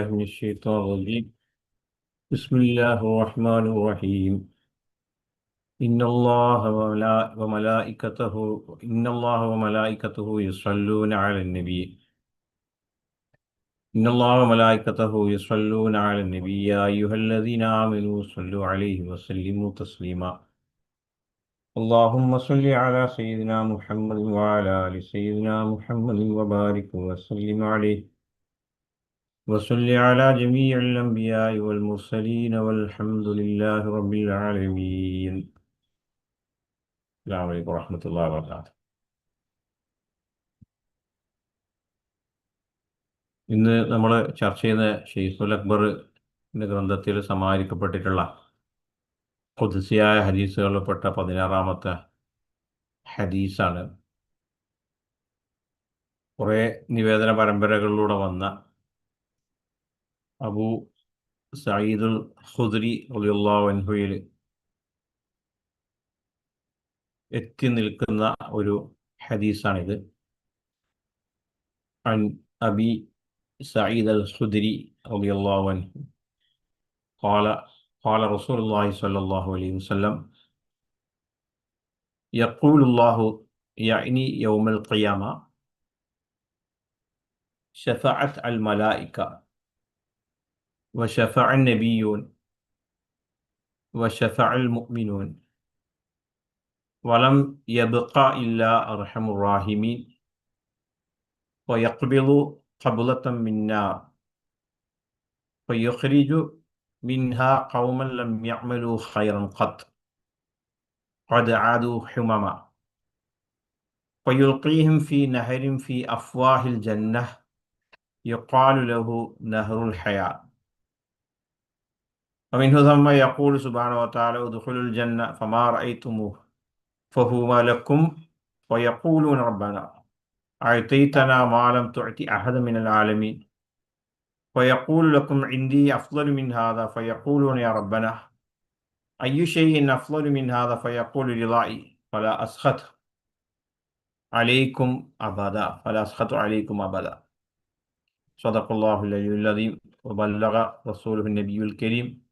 من الشيطان الرجيم. بسم الله الرحمن الرحيم. إن الله وملا- وملائكته إن الله وملائكته يصلون على النبي. إن الله وملائكته يصلون على النبي. يا أيها الذين آمنوا صلوا عليه وسلموا تسليما. اللهم صل على سيدنا محمد وعلى آل سيدنا محمد وبارك وسلم عليه. وصل على جميع الأنبياء والمرسلين والحمد لله رب العالمين السلام عليكم ورحمة الله وبركاته ഇന്ന് നമ്മൾ ചർച്ച ചെയ്യുന്ന ഷെയ്ഖുൽ അക്ബറിൻ്റെ ഗ്രന്ഥത്തിൽ സമാഹരിക്കപ്പെട്ടിട്ടുള്ള കുതിസിയായ ഹദീസുകളിൽപ്പെട്ട പതിനാറാമത്തെ ഹദീസാണ് കുറേ നിവേദന പരമ്പരകളിലൂടെ വന്ന അബൂ സയ്യിദുൽ ഖുദ്രി റളിയല്ലാഹു അൻഹുയിൽ എത്തി നിൽക്കുന്ന ഒരു ഹദീസാണിത് عن أبي سعيد الخدري رضي الله عنه قال قال رسول الله صلى الله عليه وسلم يقول الله يعني يوم القيامة شفعت الملائكة وشفع النبيون وشفع المؤمنون. ولم يبقى إلا أرحم الراحمين. ويقبض قبلة من نار. فيخرج منها قوما لم يعملوا خيرا قط. قد عادوا حمما. فيلقيهم في نهر في أفواه الجنة. يقال له نهر الحياة. ومنه ثم يقول سبحانه وتعالى ادخلوا الجنة فما رأيتموه فهو لكم ويقولون ربنا أعطيتنا ما لم تعطي أحد من العالمين ويقول لكم عندي أفضل من هذا فيقولون يا ربنا أي شيء أفضل من هذا فيقول رضائي فلا أسخط عليكم أبدا فلا أسخط عليكم أبدا صدق الله العلي العظيم وبلغ رسوله النبي الكريم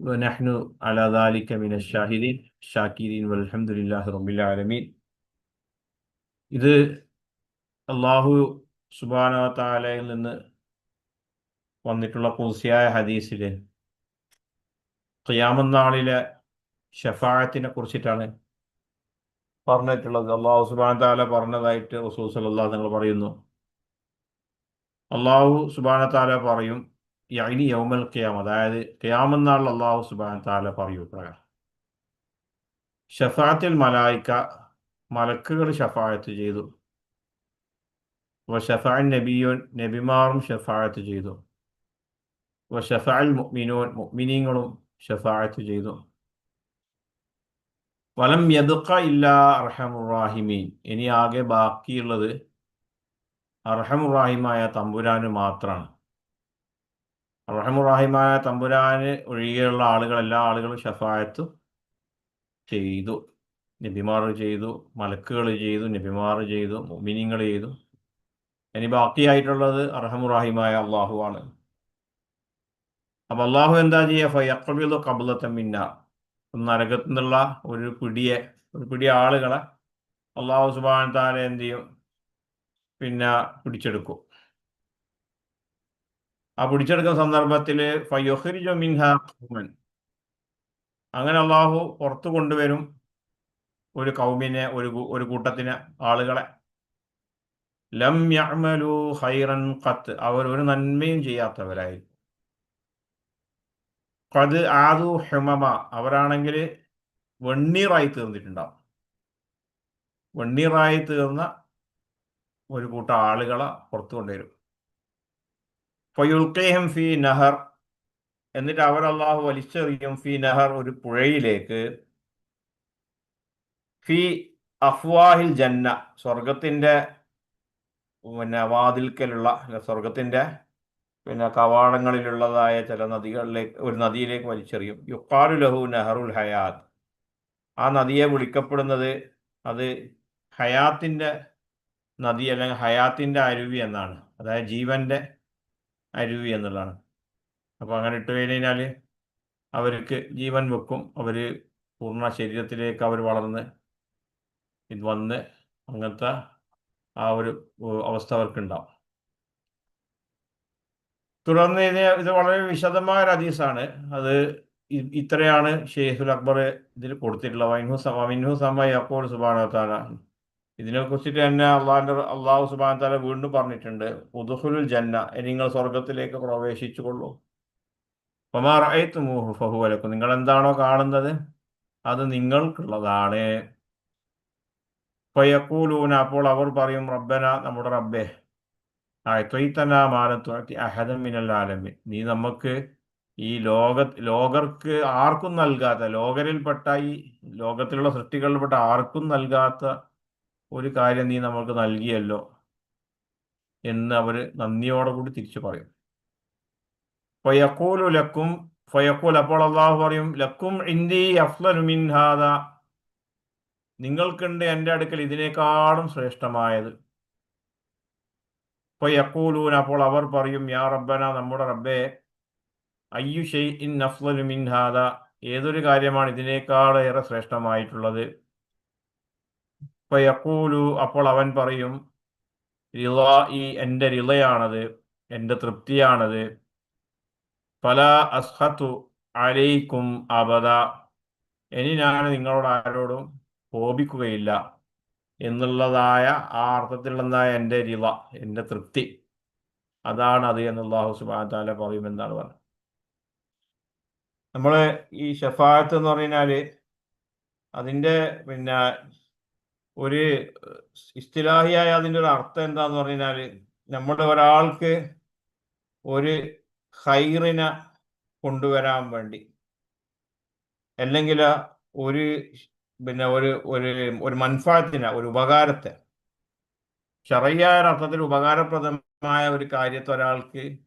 ونحن على ذلك من الشاهدين الشاكرين والحمد لله رب العالمين ഇത് അള്ളാഹു സുബാന താലയിൽ നിന്ന് വന്നിട്ടുള്ള കുസിയായ ഹദീസിൽ ഖിയാമന്നാളിലെ ഷഫായത്തിനെ കുറിച്ചിട്ടാണ് പറഞ്ഞിട്ടുള്ളത് അള്ളാഹു സുബാൻ താല പറഞ്ഞതായിട്ട് റസൂൽ സല്ലാ നിങ്ങൾ പറയുന്നു അള്ളാഹു സുബാന താല പറയും യൈനി യൗമൽ ഖിയാം അതായത് ഖിയാമെന്നാൾ അള്ളാഹു സുബാൻ താല പറയൂ പ്രകാരം ഷഫാത്തിൽ മലായിക്ക മലക്കുകൾ ഷഫായത്ത് ചെയ്തു. വഷഫാൻ നബിയോൻ നബിമാറും ഷഫായത്ത് ചെയ്തു. വഷഫഅൽ മുഅ്മിനോൻ മുഅ്മിനീങ്ങളും ഷഫായത്ത് ചെയ്തു. വലം യദുക്ക ഇല്ല അർഹമുറാഹിമീൻ ഇനി ആകെ ബാക്കിയുള്ളത് അർഹമുറാഹിമായ തമ്പുരാന് മാത്രമാണ് അർഹമുറാഹിമായ തമ്പുരാന് ഒഴികെയുള്ള ആളുകൾ എല്ലാ ആളുകളും ഷഫായത്ത് ചെയ്തു. നബിമാർ ചെയ്തു മലക്കുകൾ ചെയ്തു നബിമാർ ചെയ്തു മുമിനിങ്ങൾ ചെയ്തു. ഇനി ബാക്കിയായിട്ടുള്ളത് അർഹമുറാഹിമായ അള്ളാഹു ആണ്. അപ്പൊ അള്ളാഹു എന്താ ചെയ്യുക? ഫയക്കബിലു കബുലത്തെ മിന്ന. നരകത്തു നിന്നുള്ള ഒരു പിടിയെ ഒരു പിടി ആളുകളെ അള്ളാഹു സുബാൻ താരെ എന്ത് ചെയ്യും? പിന്നെ പിടിച്ചെടുക്കും. ആ പിടിച്ചെടുക്കുന്ന സന്ദർഭത്തിൽ അങ്ങനെ അള്ളാഹു പുറത്തു കൊണ്ടുവരും ഒരു കൗമിനെ ഒരു ഒരു കൂട്ടത്തിന് ആളുകളെ. ലം യഅ്മലു ഹൈറൻ അവർ ഒരു നന്മയും ചെയ്യാത്തവരായി. ഖദ് ആദു ഹുമമ. അവരാണെങ്കിൽ വെണ്ണീറായി തീർന്നിട്ടുണ്ടാവും. വെണ്ണീറായി തീർന്ന ഒരു കൂട്ടം ആളുകളെ പുറത്തു കൊണ്ടുവരും. ഫയുൽഖിഹിം ഫി നഹർ. എന്നിട്ട് അവർ അള്ളാഹു വലിച്ചെറിയും ഫി നഹർ ഒരു പുഴയിലേക്ക്. ഫി അഫ്വാഹിൽ ജന്ന സ്വർഗത്തിന്റെ പിന്നെ വാതിൽക്കലുള്ള അല്ല, സ്വർഗത്തിന്റെ പിന്നെ കവാടങ്ങളിലുള്ളതായ ചില നദികളിലേക്ക് ഒരു നദിയിലേക്ക് വലിച്ചെറിയും. യുക്കാലു ലഹു നെഹറുൽ ഹയാത്ത്. ആ നദിയെ വിളിക്കപ്പെടുന്നത് അത് ഹയാത്തിന്റെ നദി അല്ലെങ്കിൽ ഹയാത്തിന്റെ അരുവി എന്നാണ്. അതായത് ജീവന്റെ അരുവി എന്നുള്ളതാണ്. അപ്പോൾ അങ്ങനെ ഇട്ട് കഴിഞ്ഞാൽ അവർക്ക് ജീവൻ വെക്കും. അവർ പൂർണ ശരീരത്തിലേക്ക് അവർ വളർന്ന് ഇത് വന്ന് അങ്ങനത്തെ ആ ഒരു അവസ്ഥ അവർക്കുണ്ടാവും. തുടർന്ന് ഇത് ഇത് വളരെ വിശദമായ ഒരു ഹദീസാണ്. അത് ഇത്രയാണ് ഷെയ്ഖുൽ അക്ബർ ഇതിൽ കൊടുത്തിട്ടുള്ള വൈൻഹു സമ വിൻഹു സമ അപ്പോൾ സുബാനത്താണ് ഇതിനെ കുറിച്ചിട്ട് തന്നെ അള്ളാഹിന്റെ അള്ളാഹു സുബാന താല വീണ്ടും പറഞ്ഞിട്ടുണ്ട്. ഉദുഹുലുൽ ജന്ന നിങ്ങൾ സ്വർഗത്തിലേക്ക് പ്രവേശിച്ചു കൊള്ളൂ നിങ്ങൾ എന്താണോ കാണുന്നത്? അത് നിങ്ങൾക്കുള്ളതാണ്. ഫയക്കൂലൂന അപ്പോൾ അവർ പറയും റബ്ബന നമ്മുടെ റബ്ബെ അഹദം മിനൽ ആലമി നീ നമുക്ക് ഈ ലോക ലോകർക്ക് ആർക്കും നൽകാത്ത ലോകരിൽപ്പെട്ട ഈ ലോകത്തിലുള്ള സൃഷ്ടികളിൽപ്പെട്ട ആർക്കും നൽകാത്ത ഒരു കാര്യം നീ നമ്മൾക്ക് നൽകിയല്ലോ എന്ന് അവർ നന്ദിയോടെ കൂടി തിരിച്ചു പറയും. ഫയക്കൂലു ലക്കും ഫയക്കൂൽ അപ്പോൾ അള്ളാഹു പറയും ലക്കും ഇന്ദി അഫ്ലുമിൻഹാദ മിൻ ഹാദ. നിങ്ങൾക്കുണ്ട് എന്റെ അടുക്കൽ ഇതിനേക്കാളും ശ്രേഷ്ഠമായത്. ഫയക്കൂലൂൻ അപ്പോൾ അവർ പറയും യാ റബ്ബന നമ്മുടെ റബ്ബേ അയ്യു ഷെയ് ഇൻ അഫ്ലു മിൻ ഹാദ. ഏതൊരു കാര്യമാണ് ഇതിനേക്കാൾ ഏറെ ശ്രേഷ്ഠമായിട്ടുള്ളത്? ഫയക്കൂലു അപ്പോൾ അവൻ പറയും റിള ഈ എന്റെ റിളയാണത് എന്റെ തൃപ്തിയാണത്. പല അസ്ഹത്തു അലൈക്കും അബദ. ഇനി ഞാൻ നിങ്ങളോട് ആരോടും കോപിക്കുകയില്ല. എന്നുള്ളതായ ആ അർത്ഥത്തിലുള്ളതായ എന്റെ റിള എന്റെ തൃപ്തി. അതാണ് അത് എന്ന് അള്ളാഹു പറയും പറയുമെന്നാണ് പറഞ്ഞത്. നമ്മൾ ഈ ഷഫാഅത്ത് എന്ന് പറഞ്ഞാൽ അതിന്റെ പിന്നെ ഒരു ഇസ്തിലാഹിയായ അതിന്റെ ഒരു അർത്ഥം എന്താന്ന് പറഞ്ഞാൽ നമ്മുടെ ഒരാൾക്ക് ഒരു ഹൈറിനെ കൊണ്ടുവരാൻ വേണ്ടി അല്ലെങ്കിൽ ഒരു പിന്നെ ഒരു ഒരു ഒരു ഒരു ഉപകാരത്തെ ചെറിയായ അർത്ഥത്തിൽ ഉപകാരപ്രദമായ ഒരു കാര്യത്തെ ഒരാൾക്ക്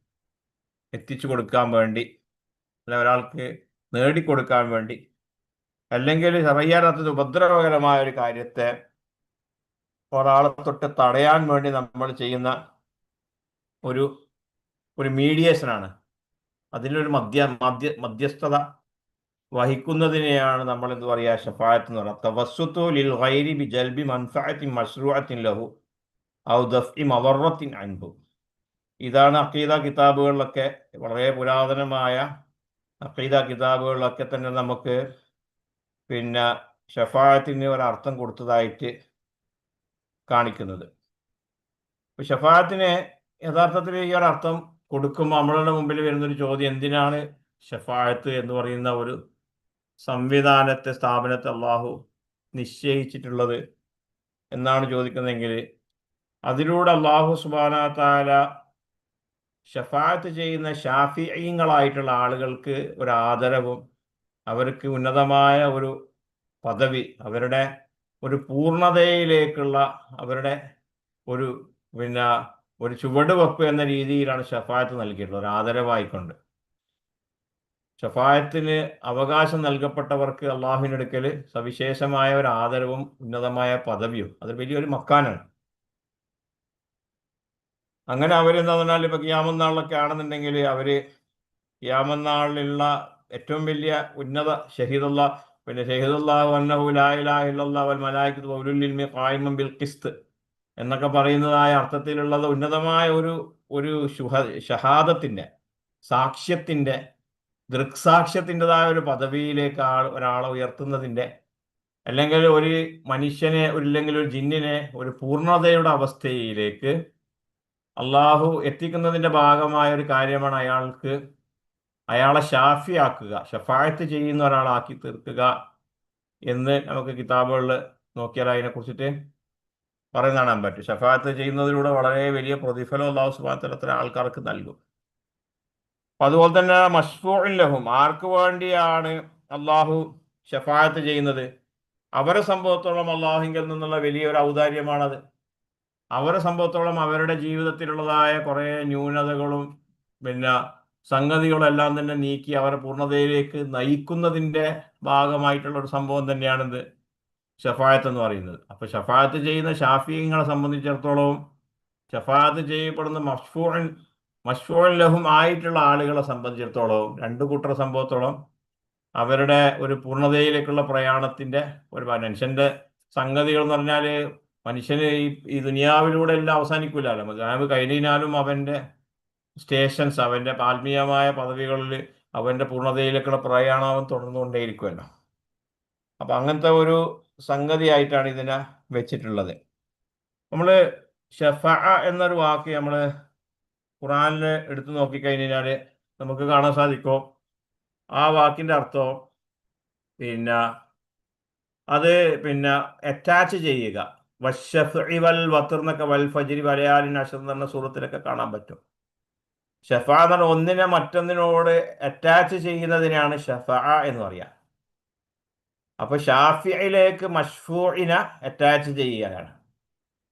എത്തിച്ചു കൊടുക്കാൻ വേണ്ടി അല്ല ഒരാൾക്ക് നേടിക്കൊടുക്കാൻ വേണ്ടി അല്ലെങ്കിൽ ചെറിയ അർത്ഥത്തിൽ ഉപദ്രവകരമായ ഒരു കാര്യത്തെ ഒരാളെ തൊട്ട് തടയാൻ വേണ്ടി നമ്മൾ ചെയ്യുന്ന ഒരു ഒരു മീഡിയേഷനാണ് അതിലൊരു മധ്യ മധ്യ മധ്യസ്ഥത വഹിക്കുന്നതിനെയാണ് നമ്മൾ എന്ത് പറയുക ഷഫായത്ത് എന്ന് പറയുക തവസ്സുത്തു ലിൽ ഗൈരി ബി ജൽബി മൻഫഅത്തിൻ മഷ്റൂഅത്തിൻ ലഹു ഔ ദഫ്ഇ മദറത്തിൻ അൻഹു. ഇതാണ് അഖീദ കിതാബുകളിലൊക്കെ വളരെ പുരാതനമായ അഖീദ കിതാബുകളിലൊക്കെ തന്നെ നമുക്ക് പിന്നെ ഷഫായത്തിന് ഒരർത്ഥം കൊടുത്തതായിട്ട് കാണിക്കുന്നത്. ഇപ്പൊ ഷഫായത്തിന് യഥാർത്ഥത്തിൽ ഈ ഒരു അർത്ഥം കൊടുക്കുമ്പോൾ നമ്മളുടെ മുമ്പിൽ വരുന്നൊരു ചോദ്യം എന്തിനാണ് ഷഫായത്ത് എന്ന് പറയുന്ന ഒരു സംവിധാനത്തെ സ്ഥാപനത്തെ അള്ളാഹു നിശ്ചയിച്ചിട്ടുള്ളത് എന്നാണ് ചോദിക്കുന്നതെങ്കിൽ അതിലൂടെ അള്ളാഹു സുബാന താല ഷഫായത്ത് ചെയ്യുന്ന ഷാഫിയങ്ങളായിട്ടുള്ള ആളുകൾക്ക് ഒരു ആദരവും അവർക്ക് ഉന്നതമായ ഒരു പദവി അവരുടെ ഒരു പൂർണതയിലേക്കുള്ള അവരുടെ ഒരു പിന്നെ ഒരു ചുവടുവെപ്പ് എന്ന രീതിയിലാണ് ഷഫായത്ത് നൽകിയിട്ടുള്ളത് ഒരു ആദരവായിക്കൊണ്ട്. ഷഫായത്തിന് അവകാശം നൽകപ്പെട്ടവർക്ക് അടുക്കൽ സവിശേഷമായ ഒരു ആദരവും ഉന്നതമായ പദവിയും. അത് വലിയൊരു മക്കാനാണ്. അങ്ങനെ അവരെന്താ പറഞ്ഞാൽ ഇപ്പൊ ക്യാമന്നാളിലൊക്കെ ആണെന്നുണ്ടെങ്കിൽ അവർ ക്യാമന്നാളിലുള്ള ഏറ്റവും വലിയ ഉന്നത ഷഹീദുള്ള പിന്നെ ഷഹീദുല്ലാഹു അന്നഹു ലാ ഇലാഹ ഇല്ലല്ലാഹു വൽ ബിൽ ഖിസ്ത് എന്നൊക്കെ പറയുന്നതായ അർത്ഥത്തിലുള്ളത് ഉന്നതമായ ഒരു ഒരു ശുഹ ഷഹാദത്തിന്റെ സാക്ഷ്യത്തിന്റെ ദൃക്സാക്ഷ്യത്തിന്റെതായ ഒരു പദവിയിലേക്ക് ആൾ ഒരാളെ ഉയർത്തുന്നതിന്റെ അല്ലെങ്കിൽ ഒരു മനുഷ്യനെ അല്ലെങ്കിൽ ഒരു ജിന്നിനെ ഒരു പൂർണതയുടെ അവസ്ഥയിലേക്ക് അള്ളാഹു എത്തിക്കുന്നതിന്റെ ഭാഗമായ ഒരു കാര്യമാണ് അയാൾക്ക് അയാളെ ഷാഫിയാക്കുക ഷഫായത്ത് ചെയ്യുന്ന ഒരാളാക്കി തീർക്കുക എന്ന് നമുക്ക് കിതാബുകളിൽ നോക്കിയാൽ അതിനെ കുറിച്ചിട്ട് പറയുന്ന കാണാൻ പറ്റും. ഷഫായത്ത് ചെയ്യുന്നതിലൂടെ വളരെ വലിയ പ്രതിഫലം അള്ളാഹു സുബാത്തലത്തിന് ആൾക്കാർക്ക് നൽകും. അപ്പൊ അതുപോലെ തന്നെ മഷ്ഫൂഇൻ ലഹും ആർക്ക് വേണ്ടിയാണ് അള്ളാഹു ഷഫായത്ത് ചെയ്യുന്നത്? അവരെ സംഭവത്തോളം അള്ളാഹുങ്കിൽ നിന്നുള്ള വലിയൊരു ഔദാര്യമാണത്. അവരെ സംഭവത്തോളം അവരുടെ ജീവിതത്തിലുള്ളതായ കുറേ ന്യൂനതകളും പിന്നെ സംഗതികളെല്ലാം തന്നെ നീക്കി അവരെ പൂർണതയിലേക്ക് നയിക്കുന്നതിന്റെ ഭാഗമായിട്ടുള്ള ഒരു സംഭവം തന്നെയാണിത് ഷഫായത്ത് എന്ന് പറയുന്നത്. അപ്പൊ ഷഫായത്ത് ചെയ്യുന്ന ഷാഫിങ്ങളെ സംബന്ധിച്ചിടത്തോളം ഷഫായത്ത് ചെയ്യപ്പെടുന്ന മഷ്ഫൂൻ മഷ്ഫൂൻ ലഹും ആയിട്ടുള്ള ആളുകളെ സംബന്ധിച്ചിടത്തോളം രണ്ട് കൂട്ടർ സംഭവത്തോളം അവരുടെ ഒരു പൂർണതയിലേക്കുള്ള പ്രയാണത്തിന്റെ ഒരു മനുഷ്യന്റെ സംഗതികൾ എന്ന് പറഞ്ഞാൽ മനുഷ്യന് ഈ ഈ ദുനിയാവിലൂടെ എല്ലാം അവസാനിക്കില്ലല്ലോ അത് കഴിഞ്ഞാലും അവന്റെ സ്റ്റേഷൻസ് അവന്റെ ആത്മീയമായ പദവികളിൽ അവന്റെ പൂർണതയിലേക്കുള്ള പ്രയാണം അവൻ തുടർന്നുകൊണ്ടേയിരിക്കുമല്ലോ അപ്പം അങ്ങനത്തെ ഒരു സംഗതിയായിട്ടാണ് ഇതിനെ വെച്ചിട്ടുള്ളത്. നമ്മൾ ഷഫ എന്നൊരു വാക്ക് നമ്മൾ ഖുറാനിൽ എടുത്തു നോക്കിക്കഴിഞ്ഞാൽ നമുക്ക് കാണാൻ സാധിക്കും? ആ വാക്കിന്റെ അർത്ഥം പിന്നെ അത് പിന്നെ അറ്റാച്ച് ചെയ്യുക. വശഫ് വൽ വത്തിർന്നൊക്കെ വൽ ഫജിരി വലയാലിൻ അഷർ എന്ന് കാണാൻ പറ്റും. ഷഫ എന്ന് പറഞ്ഞാൽ ഒന്നിനെ മറ്റൊന്നിനോട് അറ്റാച്ച് ചെയ്യുന്നതിനാണ് ഷഫ എന്ന് പറയാം. അപ്പൊ ഷാഫിയിലേക്ക് മഷ്ഫൂഇനെ അറ്റാച്ച് ചെയ്യുകയാണ്.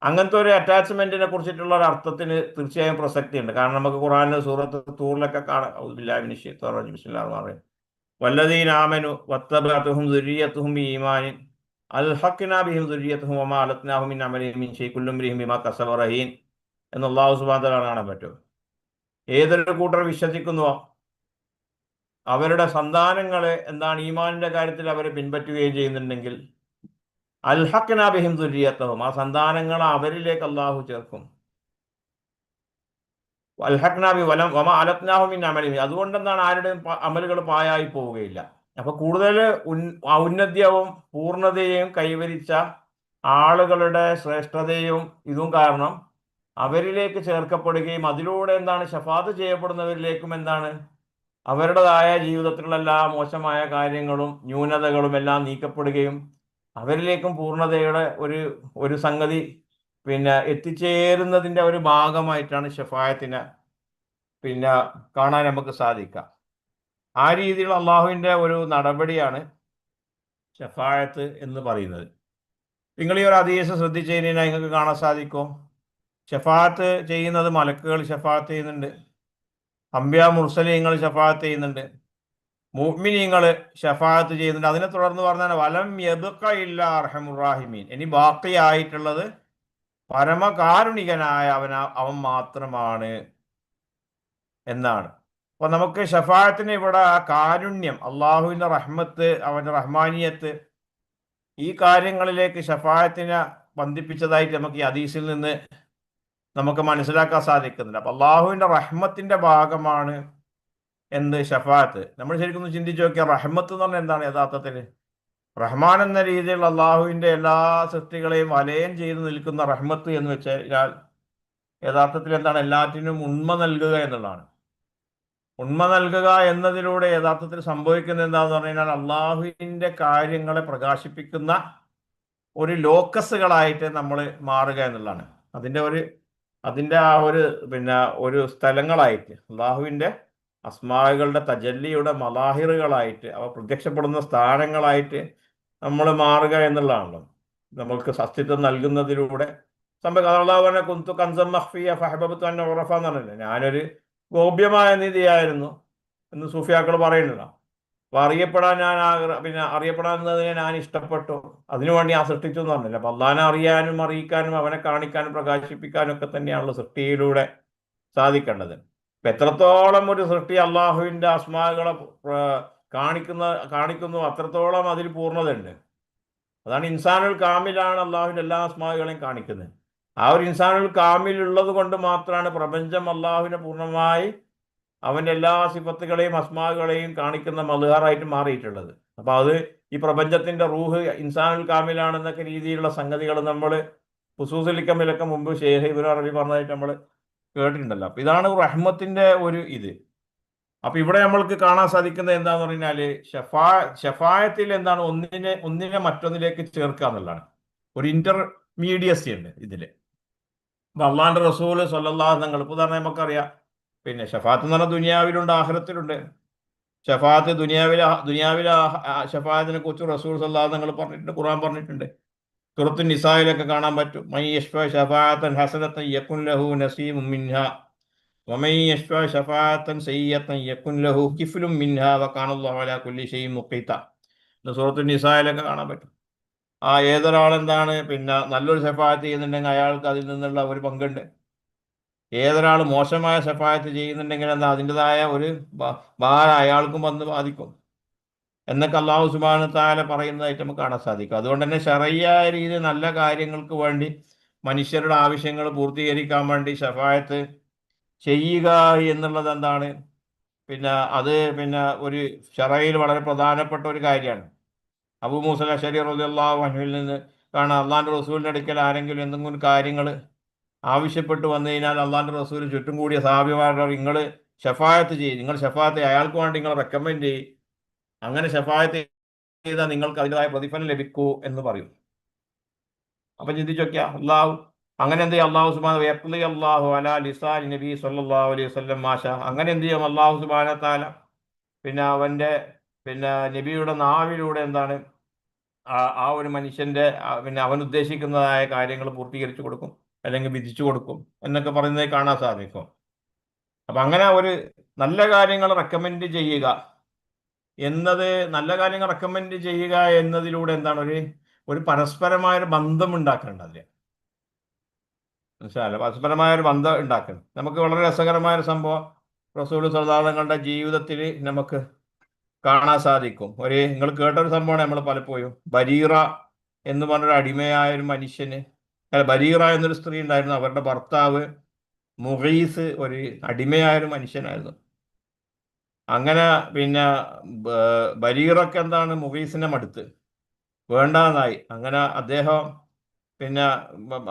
അങ്ങനത്തെ ഒരു അറ്റാച്ച്മെന്റിനെ കുറിച്ചിട്ടുള്ള ഒരു അർത്ഥത്തിന് തീർച്ചയായും പ്രസക്തി ഉണ്ട് കാരണം നമുക്ക് ഖുറാനിലെ സൂറത്ത് തൂറിലൊക്കെ കാണാം. വല്ലദീൻ ആമനു വത്തബഅതുഹും ദുരിയത്തുഹും ഈമാനിൻ അൽഹഖ്നാ ബിഹിം ദുരിയത്തുഹും വമാ അലത്നാഹും മിൻ അമലിഹിം മിൻ ഷൈ കുല്ലും ബിഹിം ബിമാ കസബ റഹീൻ. എന്ന് അല്ലാഹു സുബ്ഹാനഹു വ തആല കാണാൻ പറ്റും. ഏതൊരു കൂട്ടർ വിശ്വസിക്കുന്നുവോ? അവരുടെ സന്താനങ്ങളെ എന്താണ് ഈമാനിന്റെ കാര്യത്തിൽ അവരെ പിൻപറ്റുകയും ചെയ്യുന്നുണ്ടെങ്കിൽ അൽഹക്കനാബിഹിം ദുര്യത്തവും ആ സന്താനങ്ങൾ അവരിലേക്ക് അള്ളാഹു ചേർക്കും. അൽഹക്നാബി വലം വമ അലത്നാഹുമിൻ അമലി. അതുകൊണ്ടെന്താണ് ആരുടെയും അമലുകൾ പായായി പോവുകയില്ല. അപ്പൊ കൂടുതൽ ഔന്നത്യവും പൂർണതയും കൈവരിച്ച ആളുകളുടെ ശ്രേഷ്ഠതയും ഇതും കാരണം അവരിലേക്ക് ചേർക്കപ്പെടുകയും അതിലൂടെ എന്താണ് ഷഫാത്ത് ചെയ്യപ്പെടുന്നവരിലേക്കും എന്താണ്? അവരുടേതായ ജീവിതത്തിലുള്ള എല്ലാ മോശമായ കാര്യങ്ങളും ന്യൂനതകളും എല്ലാം നീക്കപ്പെടുകയും അവരിലേക്കും പൂർണതയുടെ ഒരു ഒരു സംഗതി പിന്നെ എത്തിച്ചേരുന്നതിന്റെ ഒരു ഭാഗമായിട്ടാണ് ഷഫായത്തിനെ പിന്നെ കാണാൻ നമുക്ക് സാധിക്കാം ആ രീതിയിൽ അള്ളാഹുവിന്റെ ഒരു നടപടിയാണ് ഷഫായത്ത് എന്ന് പറയുന്നത്. നിങ്ങൾ ഈ ഒരു അതീസ് ശ്രദ്ധിച്ചു കഴിഞ്ഞാൽ നിങ്ങൾക്ക് കാണാൻ സാധിക്കും. ഷഫാത്ത് ചെയ്യുന്നത് മലക്കുകൾ ഷഫാത്ത് ചെയ്യുന്നുണ്ട്. അമ്പ്യ മുർസലീങ്ങൾ ഷഫാത്ത് ചെയ്യുന്നുണ്ട്. മുഅ്മിനീങ്ങൾ ഷഫാത്ത് ചെയ്യുന്നുണ്ട്. അതിനെ തുടർന്ന് പറഞ്ഞാൽ വലം യബുക്ക ഇല്ല അർഹമുറാഹിമീൻ ഇനി ബാക്കിയായിട്ടുള്ളത് പരമകാരുണികനായ അവന അവൻ മാത്രമാണ് എന്നാണ്. അപ്പൊ നമുക്ക് ഷഫാത്തിന് ഇവിടെ ആ കാരുണ്യം അള്ളാഹുവിന്റെ റഹ്മത്ത് അവന്റെ റഹ്മാനിയത്ത് ഈ കാര്യങ്ങളിലേക്ക് ഷഫായത്തിനെ ബന്ധിപ്പിച്ചതായിട്ട് നമുക്ക് ഈ ഹദീസിൽ നിന്ന് നമുക്ക് മനസ്സിലാക്കാൻ സാധിക്കുന്നില്ല. അപ്പൊ അള്ളാഹുവിന്റെ റഹ്മത്തിന്റെ ഭാഗമാണ് എന്ത്? ഷഫാത്ത്. നമ്മൾ ശരിക്കും ചിന്തിച്ചു നോക്കിയാൽ റഹ്മത്ത് എന്ന് പറഞ്ഞാൽ എന്താണ് യഥാർത്ഥത്തിൽ റഹ്മാൻ എന്ന രീതിയിൽ അള്ളാഹുവിന്റെ എല്ലാ സൃഷ്ടികളെയും വലയം ചെയ്ത് നിൽക്കുന്ന റഹ്മത്ത് എന്ന് വെച്ചാൽ യഥാർത്ഥത്തിൽ എന്താണ്? എല്ലാറ്റിനും ഉണ്മ നൽകുക എന്നുള്ളതാണ്. ഉണ്മ നൽകുക എന്നതിലൂടെ യഥാർത്ഥത്തിൽ സംഭവിക്കുന്നത് എന്താന്ന് പറഞ്ഞു കഴിഞ്ഞാൽ അള്ളാഹുവിന്റെ കാര്യങ്ങളെ പ്രകാശിപ്പിക്കുന്ന ഒരു ലോക്കസുകളായിട്ട് നമ്മൾ മാറുക എന്നുള്ളതാണ്. അതിന്റെ ഒരു അതിന്റെ ആ ഒരു പിന്നെ ഒരു സ്ഥലങ്ങളായിട്ട് അള്ളാഹുവിന്റെ അസ്മാകളുടെ തജല്ലിയുടെ മലാഹിറുകളായിട്ട് അവ പ്രത്യക്ഷപ്പെടുന്ന സ്ഥാനങ്ങളായിട്ട് നമ്മൾ മാറുക എന്നുള്ളതാണല്ലോ. നമ്മൾക്ക് അസ്തിത്വം നൽകുന്നതിലൂടെ. സംഭവം കുന്തു കൻസം മഹ്ഫിയ ഫഹബത്ത് ഉറഫ എന്ന് പറഞ്ഞില്ലേ? ഞാനൊരു ഗോപ്യമായ നീതിയായിരുന്നു എന്ന് സൂഫിയാക്കൾ പറയുന്നതാണ്. അപ്പൊ അറിയപ്പെടാൻ ഞാൻ പിന്നെ അറിയപ്പെടാവുന്നതിനെ ഞാൻ ഇഷ്ടപ്പെട്ടു. അതിനുവേണ്ടി ഞാൻ സൃഷ്ടിച്ചു എന്ന് പറഞ്ഞില്ല. അപ്പൊ അള്ളഹാനെ അറിയാനും അറിയിക്കാനും അവനെ കാണിക്കാനും പ്രകാശിപ്പിക്കാനും ഒക്കെ തന്നെയാണല്ലോ സൃഷ്ടിയിലൂടെ സാധിക്കേണ്ടത്. ഇപ്പൊ എത്രത്തോളം ഒരു സൃഷ്ടി അള്ളാഹുവിന്റെ അസ്മാകളെ കാണിക്കുന്ന കാണിക്കുന്നു അത്രത്തോളം അതിൽ പൂർണതയുണ്ട്. അതാണ് ഇൻസാനുൽ കാമിലാണ് അള്ളാഹുവിന്റെ എല്ലാ അസ്മാകളെയും കാണിക്കുന്നത്. ആ ഒരു ഇൻസാനുൽ കാമിൽ ഉള്ളത് കൊണ്ട് മാത്രമാണ് പ്രപഞ്ചം അള്ളാഹുവിനെ പൂർണമായി അവന്റെ എല്ലാ സിഫത്തുകളെയും അസ്മാകളെയും കാണിക്കുന്ന മലുഹാറായിട്ട് മാറിയിട്ടുള്ളത്. അപ്പൊ അത് ഈ പ്രപഞ്ചത്തിന്റെ റൂഹ് ഇൻസാനുൽ കാമിലാണെന്നൊക്കെ രീതിയിലുള്ള സംഗതികൾ നമ്മൾ ഹുസൂസലിക്കമ്മിലൊക്കെ മുമ്പ് ഷേഖ് ഇബുൽ അറബി പറഞ്ഞതായിട്ട് നമ്മൾ കേട്ടിട്ടുണ്ടല്ലോ. അപ്പൊ ഇതാണ് റഹ്മത്തിന്റെ ഒരു ഇത്. അപ്പൊ ഇവിടെ നമ്മൾക്ക് കാണാൻ സാധിക്കുന്നത് എന്താന്ന് പറഞ്ഞാൽ ഷഫാ ഷഫായത്തിൽ എന്താണ് ഒന്നിനെ ഒന്നിനെ മറ്റൊന്നിലേക്ക് ചേർക്കുക എന്നുള്ളതാണ്. ഒരു ഇന്റർമീഡിയസി ഉണ്ട് ഇതിൽ. അപ്പൊ അള്ളാന്റെ റസൂൽ സൊല്ലാഹ് തങ്ങൾ ഉദാഹരണം നമുക്കറിയാം. പിന്നെ ഷഫാത്ത് എന്ന് പറഞ്ഞാൽ ദുനിയാവിലുണ്ട് ആഹ്റത്തിലുണ്ട്. ഷഫാത്ത് ദുനിയാവിലെ ദുനിയാവിലെ ഷഫാത്തിനെ കുറിച്ച് റസൂൽ സല്ലാഹ് നിങ്ങൾ പറഞ്ഞിട്ടുണ്ട് ഖുർആൻ പറഞ്ഞിട്ടുണ്ട്. തുറത്തു നിസായിലൊക്കെ കാണാൻ പറ്റും. മൈ യഷ്ഫ ഷഫാത്തൻ ഹസനത്തൻ യക്കുൻ ലഹു നസീമും മിൻഹ. വമൈ യഷ്ഫ ഷഫാത്തൻ സയ്യത്തൻ യക്കുൻ ലഹു കിഫ്ലും മിൻഹ. വക്കാനല്ലാഹു അലാ കുല്ലി ഷൈഇൻ മുഖീത. സൂറത്തു നിസായിലൊക്കെ കാണാൻ പറ്റും. ആ ഏതൊരാളെന്താണ് പിന്നെ നല്ലൊരു ഷഫാത്ത് ചെയ്യുന്നുണ്ടെങ്കിൽ അയാൾക്ക് അതിൽ നിന്നുള്ള ഒരു പങ്കുണ്ട്. ഏതൊരാൾ മോശമായ ഷഫായത്ത് ചെയ്യുന്നുണ്ടെങ്കിൽ എന്താ അതിന്റെതായ ഒരു ഭാര അയാൾക്കും വന്ന് ബാധിക്കും. എന്നൊക്കെ അള്ളാഹു സുബാന താല പറയുന്നതായിട്ട് നമുക്ക് കാണാൻ സാധിക്കും. അതുകൊണ്ട് തന്നെ ശറയ്യായ രീതിയിൽ നല്ല കാര്യങ്ങൾക്ക് വേണ്ടി മനുഷ്യരുടെ ആവശ്യങ്ങൾ പൂർത്തീകരിക്കാൻ വേണ്ടി ഷഫായത്ത് ചെയ്യുക എന്നുള്ളത് എന്താണ്? പിന്നെ അത് പിന്നെ ഒരു ഷറയിൽ വളരെ പ്രധാനപ്പെട്ട ഒരു കാര്യമാണ്. അബു മൂസല ഷരി അള്ളാഹു അൻഹുവിൽ നിന്ന് കാണാം. അള്ളാന്റെ റസൂലിന്റെ അടുക്കൽ ആരെങ്കിലും എന്തെങ്കിലും കാര്യങ്ങൾ ആവശ്യപ്പെട്ട് വന്നു കഴിഞ്ഞാൽ അള്ളാഹിന്റെ റസൂൽ ചുറ്റും കൂടിയ സാബിമാരുടെ നിങ്ങൾ ഷഫായത്ത് ചെയ്യും. നിങ്ങൾ ഷഫായത്ത് അയാൾക്ക് വേണ്ടി നിങ്ങൾ റെക്കമെൻഡ് ചെയ്യും. അങ്ങനെ ഷഫായത്ത് ചെയ്താൽ നിങ്ങൾക്ക് അതിന്റെതായ പ്രതിഫലം ലഭിക്കൂ എന്ന് പറയും. അപ്പൊ ചിന്തിച്ചോക്കിയ അള്ളാഹു അങ്ങനെ എന്ത് ചെയ്യും? അള്ളാഹു ലിസാൻ നബി സല്ലാഹു അലൈഹി വസല്ലം മാഷ. അങ്ങനെ എന്ത് ചെയ്യും? അള്ളാഹു സുബാന പിന്നെ അവന്റെ പിന്നെ നബിയുടെ നാവിലൂടെ എന്താണ്? ആ ആ ഒരു മനുഷ്യന്റെ പിന്നെ അവൻ ഉദ്ദേശിക്കുന്നതായ കാര്യങ്ങൾ പൂർത്തീകരിച്ചു കൊടുക്കും. അല്ലെങ്കിൽ വിധിച്ചു കൊടുക്കും എന്നൊക്കെ പറയുന്നത് കാണാൻ സാധിക്കും. അപ്പൊ അങ്ങനെ ഒരു നല്ല കാര്യങ്ങൾ റെക്കമെൻഡ് ചെയ്യുക എന്നത് നല്ല കാര്യങ്ങൾ റെക്കമെൻഡ് ചെയ്യുക എന്നതിലൂടെ എന്താണ് ഒരു ഒരു പരസ്പരമായൊരു ബന്ധം ഉണ്ടാക്കേണ്ടത് പരസ്പരമായ ഒരു ബന്ധം ഉണ്ടാക്കണം. നമുക്ക് വളരെ രസകരമായൊരു സംഭവം റസൂൽ സർദാദങ്ങളുടെ ജീവിതത്തിൽ നമുക്ക് കാണാൻ സാധിക്കും. ഒരു നിങ്ങൾ കേട്ടൊരു സംഭവമാണ് നമ്മൾ പലപ്പോഴും. ബരീറ എന്ന് പറഞ്ഞൊരു അടിമയായ ഒരു മനുഷ്യന് ബരീറ എന്നൊരു സ്ത്രീ ഉണ്ടായിരുന്നു. അവരുടെ ഭർത്താവ് മുഹീസ് ഒരു അടിമയായ ഒരു മനുഷ്യനായിരുന്നു. അങ്ങനെ പിന്നെ ബരീറൊക്കെ എന്താണ് മുഹീസിനെ മടുത്ത്? വേണ്ടാന്നായി. അങ്ങനെ അദ്ദേഹം പിന്നെ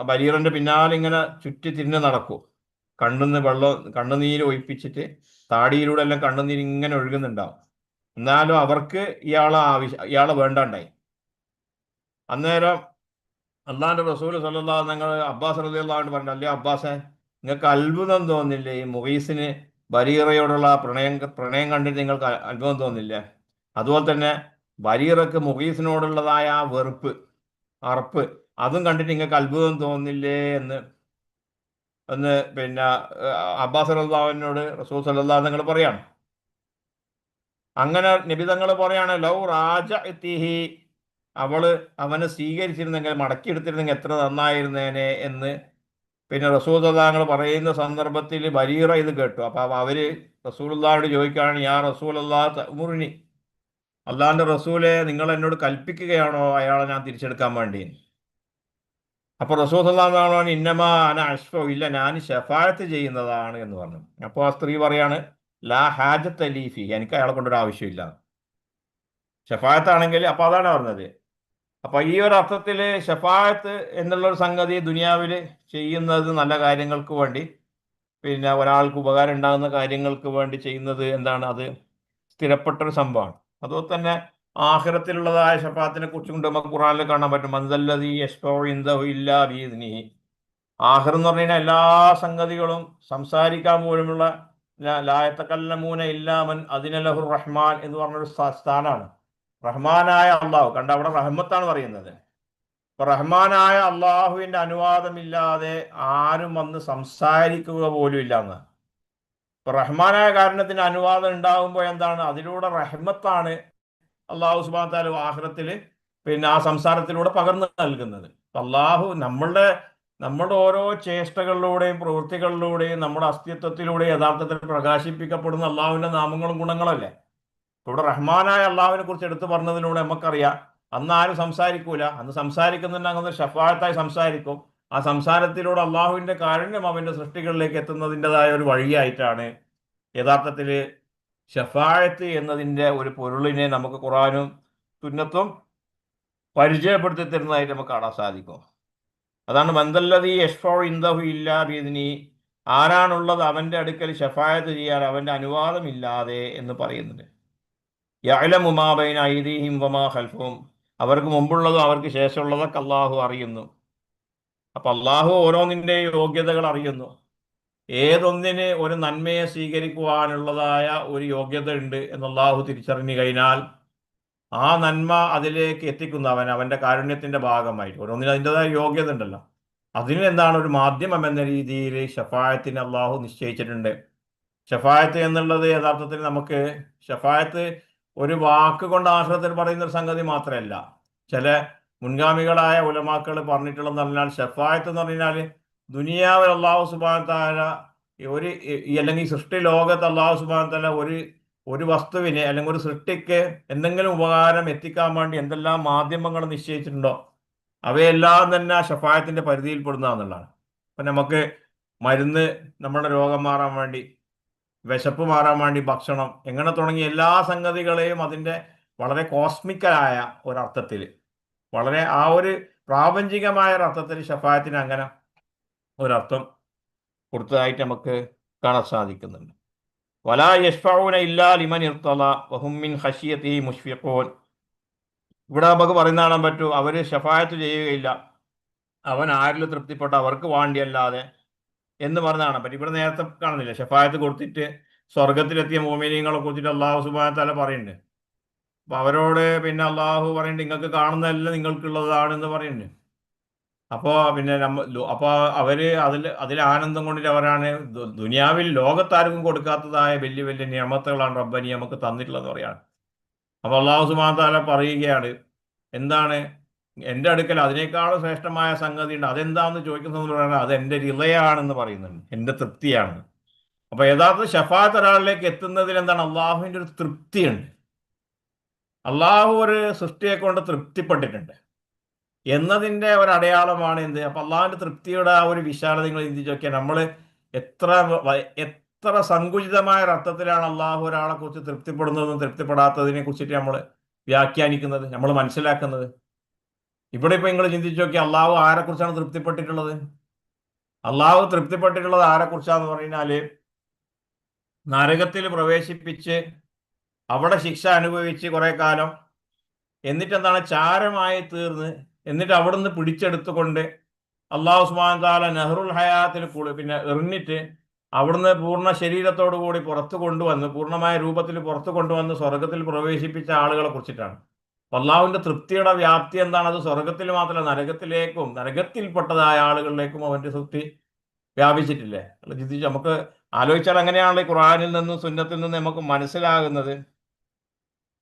ബരീറിന്റെ പിന്നാലെ ഇങ്ങനെ ചുറ്റി തിരിഞ്ഞ് നടക്കും. കണ്ണുന്ന് വെള്ളം കണ്ണുനീര് ഒഴിപ്പിച്ചിട്ട് താടിയിലൂടെ എല്ലാം കണ്ണുനീര് ഇങ്ങനെ ഒഴുകുന്നുണ്ടാവും. എന്നാലും അവർക്ക് ഇയാളെ ആവശ്യം ഇയാളെ വേണ്ടാണ്ടായി. അന്നേരം അള്ളാന്റെ റസൂൽ സല്ലാ നിങ്ങൾ അബ്ബാസ് റളിയല്ലാഹു പറഞ്ഞു അല്ലേ അബ്ബാസെ നിങ്ങൾക്ക് അത്ഭുതം തോന്നില്ലേ? ഈ മുഹീസിന് ബരീറയോടുള്ള പ്രണയം പ്രണയം കണ്ടിട്ട് നിങ്ങൾക്ക് അത്ഭുതം തോന്നില്ലേ? അതുപോലെ തന്നെ ബരീറക്ക് മുഹീസിനോടുള്ളതായ ആ വെറുപ്പ് അറപ്പ് അതും കണ്ടിട്ട് നിങ്ങൾക്ക് അത്ഭുതം തോന്നില്ലേ എന്ന് എന്ന് പിന്നെ അബ്ബാസ് അള്ളാഹുവിനോട് റസൂൽ സല്ലാ നിങ്ങൾ പറയാണ്. അങ്ങനെ നിബിതങ്ങൾ പറയാണ് ലൗ റാജ അവൾ അവനെ സ്വീകരിച്ചിരുന്നെങ്കിൽ മടക്കിയെടുത്തിരുന്നെങ്കിൽ എത്ര നന്നായിരുന്നേനെ എന്ന് പിന്നെ റസൂൽ താങ്കൾ പറയുന്ന സന്ദർഭത്തിൽ ബരീറ ഇത് കേട്ടു. അപ്പം അവർ അവർ റസൂലുള്ളാഹിനോട് ചോദിക്കുകയാണ് യാ റസൂൽ അള്ളാഹ് അള്ളാഹിന്റെ റസൂലെ നിങ്ങൾ എന്നോട് കൽപ്പിക്കുകയാണോ? അയാളെ ഞാൻ തിരിച്ചെടുക്കാൻ വേണ്ടി അപ്പൊ റസൂൽ സല്ലാഹുലാണ് ഇന്നമാ അന അഷ്ഫോ ഇല്ല ഞാൻ ഷഫായത്ത് ചെയ്യുന്നതാണ് എന്ന് പറഞ്ഞു. അപ്പോൾ ആ സ്ത്രീ പറയാണ് ലാ ഹാജത്ത് അലീഫി എനിക്ക് അയാളെ കൊണ്ടൊരു ആവശ്യമില്ല. ഷഫായത്താണെങ്കിൽ അപ്പൊ അതാണ് പറഞ്ഞത്. അപ്പൊ ഈ ഒരു അർത്ഥത്തിൽ ഷഫായത്ത് എന്നുള്ള ഒരു സംഗതി ദുനിയാവിൽ ചെയ്യുന്നത് നല്ല കാര്യങ്ങൾക്ക് വേണ്ടി പിന്നെ ഒരാൾക്ക് ഉപകാരം ഉണ്ടാകുന്ന കാര്യങ്ങൾക്ക് വേണ്ടി ചെയ്യുന്നത് എന്താണ്? അത് സ്ഥിരപ്പെട്ട ഒരു സംഭവമാണ്. അതുപോലെ തന്നെ ആഹ്രത്തിലുള്ളതായ ഷഫാത്തിനെ കുറിച്ച് കൊണ്ട് നമുക്ക് ഖുറാനിൽ കാണാൻ പറ്റും. മന്ദല്ലതി ഇല്ലാ ബീദിനി ആഖിർ എന്ന് പറഞ്ഞു കഴിഞ്ഞാൽ എല്ലാ സംഗതികളും സംസാരിക്കാൻ പോലുമുള്ള ലായത്തക്കല്ലമൂന ഇല്ലാമൻ അതിനലഹുർ റഹ്മാൻ എന്ന് പറഞ്ഞൊരു സ്ഥാ- സ്ഥാനാണ് റഹ്മാനായ അള്ളാഹു. കണ്ട അവിടെ റഹ്മത്താണ് പറയുന്നത്. ഇപ്പൊ റഹ്മാനായ അള്ളാഹുവിന്റെ അനുവാദമില്ലാതെ ആരും വന്ന് സംസാരിക്കുക പോലും ഇല്ല എന്ന് ഇപ്പൊ റഹ്മാനായ കാരണത്തിന് അനുവാദം ഉണ്ടാകുമ്പോൾ എന്താണ്? അതിലൂടെ റഹ്മത്താണ് അള്ളാഹു സുബാൻ താല ആഹ്റത്തിൽ പിന്നെ ആ സംസാരത്തിലൂടെ പകർന്നു നൽകുന്നത്. അള്ളാഹു നമ്മളുടെ നമ്മുടെ ഓരോ ചേഷ്ടകളിലൂടെയും പ്രവൃത്തികളിലൂടെയും നമ്മുടെ അസ്തിത്വത്തിലൂടെയും യഥാർത്ഥത്തിൽ പ്രകാശിപ്പിക്കപ്പെടുന്ന അള്ളാഹുവിന്റെ നാമങ്ങളും ഗുണങ്ങളല്ലേ ഇവിടെ റഹ്മാനായ അള്ളാഹുവിനെ കുറിച്ച് എടുത്തു പറഞ്ഞതിലൂടെ നമുക്കറിയാം. അന്ന് ആരും സംസാരിക്കൂല. അന്ന് സംസാരിക്കുന്നുണ്ട് അങ്ങനെ ഷഫായത്തായി സംസാരിക്കും. ആ സംസാരത്തിലൂടെ അള്ളാഹുവിന്റെ കാരുണ്യം അവന്റെ സൃഷ്ടികളിലേക്ക് എത്തുന്നതിന്റെതായ ഒരു വഴിയായിട്ടാണ് യഥാർത്ഥത്തിൽ ഷഫായത്ത് എന്നതിന്റെ ഒരു പൊരുളിനെ നമുക്ക് ഖുറാനും തുന്നത്തും പരിചയപ്പെടുത്തി തരുന്നതായിട്ട് നമുക്ക് കാണാൻ സാധിക്കും. അതാണ് മന്ദല്ലതി യഷ്ഫോ ഇന്ദഹു ഇല്ലാ ബീദിനി ആരാണുള്ളത് അവന്റെ അടുക്കൽ ഷഫായത്ത് ചെയ്യാൻ അവന്റെ അനുവാദമില്ലാതെ എന്ന് പറയുന്നുണ്ട് വമാ ഖൽഫും. അവർക്ക് മുമ്പുള്ളതും അവർക്ക് ശേഷമുള്ളതൊക്കെ അള്ളാഹു അറിയുന്നു. അപ്പൊ അള്ളാഹു ഓരോന്നിന്റെ യോഗ്യതകൾ അറിയുന്നു. ഏതൊന്നിന് ഒരു നന്മയെ സ്വീകരിക്കുവാനുള്ളതായ ഒരു യോഗ്യത ഉണ്ട് എന്ന് അള്ളാഹു തിരിച്ചറിഞ്ഞു കഴിഞ്ഞാൽ ആ നന്മ അതിലേക്ക് എത്തിക്കുന്നു. അവൻ അവന്റെ കാരുണ്യത്തിന്റെ ഭാഗമായിട്ട്. ഓരോന്നിനും അതിന്റെതായ യോഗ്യത ഉണ്ടല്ലോ. അതിന് എന്താണ് ഒരു മാധ്യമം എന്ന രീതിയിൽ ഷഫായത്തിന് അള്ളാഹു നിശ്ചയിച്ചിട്ടുണ്ട്. ഷഫായത്ത് എന്നുള്ളത് യഥാർത്ഥത്തിൽ നമുക്ക് ഷഫായത്ത് ഒരു വാക്ക് കൊണ്ട് ആശ്രയത്തിൽ പറയുന്ന ഒരു സംഗതി മാത്രമല്ല. ചില മുൻഗാമികളായ ഉലമാക്കൾ പറഞ്ഞിട്ടുള്ളതെന്ന് പറഞ്ഞാൽ ഷെഫായത്ത് എന്ന് പറഞ്ഞാൽ ദുനിയാവിൽ അള്ളാഹു സുബാൻ ഒരു അല്ലെങ്കിൽ സൃഷ്ടി ലോകത്ത് അള്ളാഹു സുബാൻ ഒരു ഒരു വസ്തുവിനെ അല്ലെങ്കിൽ ഒരു സൃഷ്ടിക്ക് എന്തെങ്കിലും ഉപകാരം എത്തിക്കാൻ വേണ്ടി എന്തെല്ലാം മാധ്യമങ്ങൾ നിശ്ചയിച്ചിട്ടുണ്ടോ? അവയെല്ലാം തന്നെ ഷഫായത്തിന്റെ പരിധിയിൽപ്പെടുന്നതെന്നുള്ളതാണ് അപ്പൊ നമുക്ക് മരുന്ന് നമ്മുടെ രോഗം മാറാൻ വേണ്ടി വിശപ്പ് മാറാൻ വേണ്ടി ഭക്ഷണം എങ്ങനെ തുടങ്ങിയ എല്ലാ സംഗതികളെയും അതിന്റെ വളരെ കോസ്മിക്കലായ ഒരർത്ഥത്തിൽ വളരെ ആ ഒരു പ്രാപഞ്ചികമായ ഒരർത്ഥത്തിൽ ഷഫായത്തിന് അങ്ങനെ ഒരർത്ഥം കൊടുത്തതായിട്ട് നമുക്ക് കാണാൻ സാധിക്കുന്നുണ്ട്. വലാ യഷ്ഫഊന ഇല്ലാ ലിമൻ ഇർത്തല വഹുമിൻ ഹഷിയത്തി മുഷ്ഫിഖോൻ. ഇവിടെ നമുക്ക് പറയുന്ന കാണാൻ പറ്റൂ അവർ ഷഫായത്ത് ചെയ്യുകയില്ല. അവൻ ആരിൽ തൃപ്തിപ്പെട്ട അവർക്ക് വേണ്ടിയല്ലാതെ എന്ന് പറഞ്ഞാണ് പറ്റി ഇവിടെ നേരത്തെ കാണുന്നില്ല? ഷഫായത്ത് കൊടുത്തിട്ട് സ്വർഗത്തിലെത്തിയ മോമിനിയങ്ങളെ കുറിച്ചിട്ട് അള്ളാഹു സുബാനത്താല തല പറയുന്നുണ്ട്. അപ്പൊ അവരോട് പിന്നെ അള്ളാഹു പറയുന്നുണ്ട് നിങ്ങൾക്ക് കാണുന്നതല്ല നിങ്ങൾക്കുള്ളതാണ് എന്ന് പറയുന്നുണ്ട്. അപ്പോ പിന്നെ നമ്മ അപ്പൊ അവർ അതിൽ അതിൽ ആനന്ദം കൊണ്ടിട്ട് അവരാണ് ദുനിയാവിൽ ലോകത്താർക്കും കൊടുക്കാത്തതായ വലിയ വലിയ നിയമത്തുകളാണ് റബ്ബനി നമുക്ക് തന്നിട്ടുള്ളതെന്ന് പറയാണ്. അപ്പൊ അള്ളാഹു സുബാനത്താല താല പറയുകയാണ് എന്താണ് എന്റെ അടുക്കൽ അതിനേക്കാളും ശ്രേഷ്ഠമായ സംഗതി ഉണ്ട് അതെന്താന്ന് ചോദിക്കുന്നത് പറയുന്നത് അത് എന്റെ ഹൃദയാണെന്ന് പറയുന്നുണ്ട്. എന്റെ തൃപ്തിയാണ്. അപ്പൊ യഥാർത്ഥ ഷഫാത്ത് ഒരാളിലേക്ക് എത്തുന്നതിൽ എന്താണ്? അള്ളാഹുവിന്റെ ഒരു തൃപ്തിയുണ്ട്. അള്ളാഹു ഒരു സൃഷ്ടിയെ കൊണ്ട് തൃപ്തിപ്പെട്ടിട്ടുണ്ട്. എന്നതിന്റെ ഒരു അടയാളമാണ് എന്ത്? അപ്പൊ അള്ളാഹുവിന്റെ തൃപ്തിയുടെ ആ ഒരു വിശാലത നിങ്ങൾ ചിന്തിച്ച് നോക്കിയാൽ നമ്മൾ എത്ര എത്ര സങ്കുചിതമായ അർത്ഥത്തിലാണ് അള്ളാഹു ഒരാളെ കുറിച്ച് തൃപ്തിപ്പെടുന്നതും തൃപ്തിപ്പെടാത്തതിനെ കുറിച്ചിട്ട് നമ്മൾ വ്യാഖ്യാനിക്കുന്നത് നമ്മൾ മനസ്സിലാക്കുന്നത്. ഇവിടെ ഇപ്പൊ നിങ്ങൾ ചിന്തിച്ചു നോക്കി അള്ളാഹു ആരെ കുറിച്ചാണ് തൃപ്തിപ്പെട്ടിട്ടുള്ളത്? അള്ളാഹു തൃപ്തിപ്പെട്ടിട്ടുള്ളത് ആരെ കുറിച്ചാന്ന് പറഞ്ഞാൽ നരകത്തിൽ പ്രവേശിപ്പിച്ച് അവിടെ ശിക്ഷ അനുഭവിച്ച് കുറെ കാലം എന്നിട്ട് എന്താണ് ചാരമായി തീർന്ന് എന്നിട്ട് അവിടുന്ന് പിടിച്ചെടുത്തുകൊണ്ട് അള്ളാഹു സുബാൻ താല നെഹ്റുൽ ഹയാത്തിൽ കൂടി പിന്നെ എറിഞ്ഞിട്ട് അവിടുന്ന് പൂർണ ശരീരത്തോടു കൂടി പുറത്തു കൊണ്ടുവന്ന് പൂർണമായ രൂപത്തിൽ പുറത്തു കൊണ്ടുവന്ന് സ്വർഗത്തിൽ പ്രവേശിപ്പിച്ച ആളുകളെ കുറിച്ചിട്ടാണ്. അള്ളാഹുവിന്റെ തൃപ്തിയുടെ വ്യാപ്തി എന്താണ്? അത് സ്വർഗത്തിൽ മാത്രമല്ല നരകത്തിലേക്കും നരകത്തിൽപ്പെട്ടതായ ആളുകളിലേക്കും അവന്റെ തൃപ്തി വ്യാപിച്ചിട്ടില്ലേ? അല്ല ചിന്തിച്ച് നമുക്ക് ആലോചിച്ചാൽ അങ്ങനെയാണല്ലോ ഈ ഖുറാനിൽ നിന്നും സുന്നത്തിൽ നിന്നും നമുക്ക് മനസ്സിലാകുന്നത്.